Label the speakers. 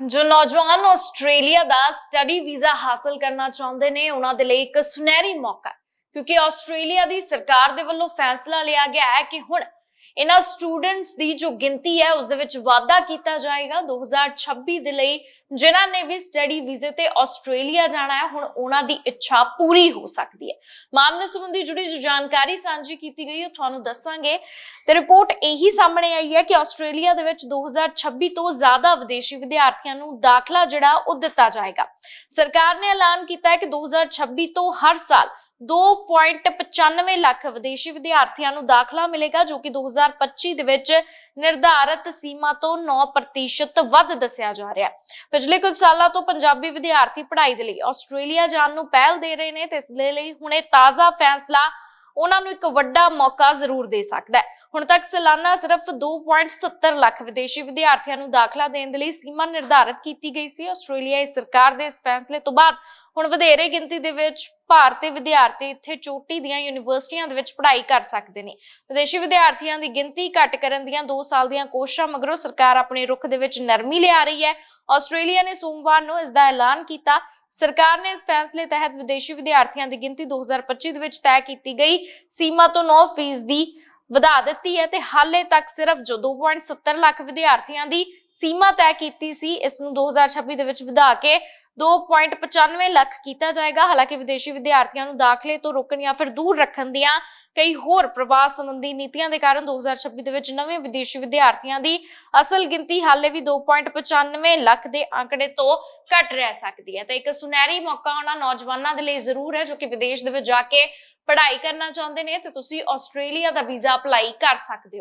Speaker 1: ਜੋ ਨੌਜਵਾਨ ਆਸਟ੍ਰੇਲੀਆ ਦਾ study visa ਹਾਸਲ ਕਰਨਾ ਚਾਹੁੰਦੇ ਨੇ, ਉਹਨਾਂ ਦੇ ਲਈ ਇੱਕ ਸੁਨਹਿਰੀ ਮੌਕਾ ਕਿਉਂਕਿ ਆਸਟ੍ਰੇਲੀਆ ਦੀ ਸਰਕਾਰ ਦੇ ਵੱਲੋਂ ਫੈਸਲਾ ਲਿਆ ਗਿਆ ਹੈ ਕਿ ਹੁਣ ਇਹਨਾਂ ਸਟੂਡੈਂਟਸ ਦੀ ਜੋ ਗਿਣਤੀ ਹੈ, ਉਸ ਦੇ ਵਿੱਚ ਵਾਧਾ ਕੀਤਾ ਜਾਏਗਾ। 2026 ਦੇ ਲਈ ਜਿਨ੍ਹਾਂ ਨੇ ਵੀ ਸਟੱਡੀ ਵੀਜ਼ੇ ਤੇ ਆਸਟ੍ਰੇਲੀਆ ਜਾਣਾ ਹੈ, ਹੁਣ ਉਹਨਾਂ ਦੀ ਇੱਛਾ ਪੂਰੀ ਹੋ ਸਕਦੀ ਹੈ। ਮਾਮਲੇ ਸੰਬੰਧੀ ਜੁੜੀ ਜੋ ਜਾਣਕਾਰੀ ਸਾਂਝੀ ਕੀਤੀ ਗਈ, ਉਹ ਤੁਹਾਨੂੰ ਦੱਸਾਂਗੇ। ਤੇ ਰਿਪੋਰਟ ਇਹੀ ਸਾਹਮਣੇ ਆਈ ਹੈ ਕਿ ਆਸਟ੍ਰੇਲੀਆ ਦੇ ਵਿੱਚ 2026 ਤੋਂ ਜ਼ਿਆਦਾ ਵਿਦੇਸ਼ੀ ਵਿਦਿਆਰਥੀਆਂ ਨੂੰ ਦਾਖਲਾ ਜਿਹੜਾ, ਉਹ ਦਿੱਤਾ ਜਾਏਗਾ। ਸਰਕਾਰ ਨੇ ਐਲਾਨ ਕੀਤਾ ਹੈ ਕਿ 2026 ਤੋਂ ਹਰ ਸਾਲ 2.95 ਲੱਖ ਵਿਦੇਸ਼ੀ ਵਿਦਿਆਰਥੀਆਂ ਨੂੰ ਦਾਖਲਾ ਮਿਲੇਗਾ, ਜੋ ਕਿ 2025 ਦੇ ਵਿੱਚ ਨਿਰਧਾਰਤ ਸੀਮਾ ਤੋਂ 9% ਵੱਧ ਦੱਸਿਆ ਜਾ ਰਿਹਾ ਹੈ। ਪਿਛਲੇ ਕੁਝ ਸਾਲਾਂ ਤੋਂ ਪੰਜਾਬੀ ਵਿਦਿਆਰਥੀ ਪੜ੍ਹਾਈ ਦੇ ਲਈ ਆਸਟ੍ਰੇਲੀਆ ਜਾਣ ਨੂੰ ਪਹਿਲ ਦੇ ਰਹੇ ਨੇ ਤੇ ਇਸ ਲਈ ਹੁਣ ਇਹ ਤਾਜ਼ਾ ਫੈਸਲਾ ਉਹਨਾਂ ਨੂੰ ਇੱਕ ਵੱਡਾ ਮੌਕਾ ਜ਼ਰੂਰ ਦੇ ਸਕਦਾ ਹੈ। ਹੁਣ ਤੱਕ ਸਾਲਾਨਾ ਸਿਰਫ 2.70 ਲੱਖ ਵਿਦੇਸ਼ੀ ਵਿਦਿਆਰਥੀਆਂ ਨੂੰ ਦਾਖਲਾ ਦੇਣ ਦੇ ਲਈ ਸੀਮਾ ਨਿਰਧਾਰਿਤ ਕੀਤੀ ਗਈ ਸੀ। ਆਸਟ੍ਰੇਲੀਆਈ ਸਰਕਾਰ ਦੇ ਇਸ ਫੈਸਲੇ ਤੋਂ ਬਾਅਦ ਹੁਣ ਵਧੇਰੇ ਗਿਣਤੀ ਦੇ ਵਿੱਚ ਭਾਰਤੀ ਵਿਦਿਆਰਥੀ ਇੱਥੇ ਚੋਟੀ ਦੀਆਂ ਯੂਨੀਵਰਸਿਟੀਆਂ ਦੇ ਵਿੱਚ ਪੜ੍ਹਾਈ ਕਰ ਸਕਦੇ ਨੇ। ਵਿਦੇਸ਼ੀ ਵਿਦਿਆਰਥੀਆਂ ਦੀ ਗਿਣਤੀ ਘੱਟ ਕਰਨ ਦੀਆਂ 2 ਸਾਲ ਦੀਆਂ ਕੋਸ਼ਿਸ਼ਾਂ ਮਗਰੋਂ ਸਰਕਾਰ ਆਪਣੇ ਰੁਖ ਦੇ ਵਿੱਚ ਨਰਮੀ ਲਿਆ ਰਹੀ ਹੈ। ਆਸਟ੍ਰੇਲੀਆ ਨੇ ਸੋਮਵਾਰ ਨੂੰ ਇਸ ਦਾ ਐਲਾਨ ਕੀਤਾ ਸਰਕਾਰ ਨੇ ਇਸ ਫੈਸਲੇ ਤਹਿਤ ਵਿਦੇਸ਼ੀ ਵਿਦਿਆਰਥੀਆਂ ਦੀ ਗਿਣਤੀ 2025 ਦੇ ਵਿੱਚ ਤੈਅ ਕੀਤੀ ਗਈ। ਸੀਮਾ ਤੋਂ 9% ਦੀ ਵਧਾ ਦਿੱਤੀ ਹੈ ਤੇ ਹਾਲੇ ਤੱਕ ਸਿਰਫ ਜੋ 2.70 ਲੱਖ ਵਿਦਿਆਰਥੀਆਂ ਦੀ ਸੀਮਾ ਤੈਅ ਕੀਤੀ ਸੀ, ਇਸ ਨੂੰ 2026 ਦੇ ਵਿੱਚ ਵਧਾ ਕੇ 2.95 ਲੱਖ ਕੀਤਾ ਜਾਏਗਾ। ਹਾਲਾਂਕਿ ਵਿਦੇਸ਼ੀ ਵਿਦਿਆਰਥੀਆਂ ਨੂੰ ਦਾਖਲੇ ਤੋਂ ਰੋਕਣ ਜਾਂ ਫਿਰ ਦੂਰ ਰੱਖਣ ਦੀਆਂ ਕਈ ਹੋਰ ਪ੍ਰਵਾਸ ਸੰਬੰਧੀ ਨੀਤੀਆਂ ਦੇ ਕਾਰਨ 2026 ਦੇ ਵਿੱਚ ਨਵੇਂ ਵਿਦੇਸ਼ੀ ਵਿਦਿਆਰਥੀਆਂ ਦੀ ਅਸਲ ਗਿਣਤੀ ਹਾਲੇ ਵੀ 2.95 ਲੱਖ ਦੇ ਅੰਕੜੇ ਤੋਂ ਘੱਟ ਰਹਿ ਸਕਦੀ ਹੈ। ਤਾਂ ਇੱਕ ਸੁਨਹਿਰੀ ਮੌਕਾ ਉਹਨਾਂ ਨੌਜਵਾਨਾਂ ਦੇ ਲਈ ਜ਼ਰੂਰ ਹੈ, ਜੋ ਕਿ ਵਿਦੇਸ਼ ਦੇ ਵਿੱਚ ਜਾ ਕੇ ਪੜ੍ਹਾਈ ਕਰਨਾ ਚਾਹੁੰਦੇ ਨੇ ਤੇ ਤੁਸੀਂ ਆਸਟ੍ਰੇਲੀਆ ਦਾ ਵੀਜ਼ਾ ਅਪਲਾਈ ਕਰ ਸਕਦੇ ਹੋ।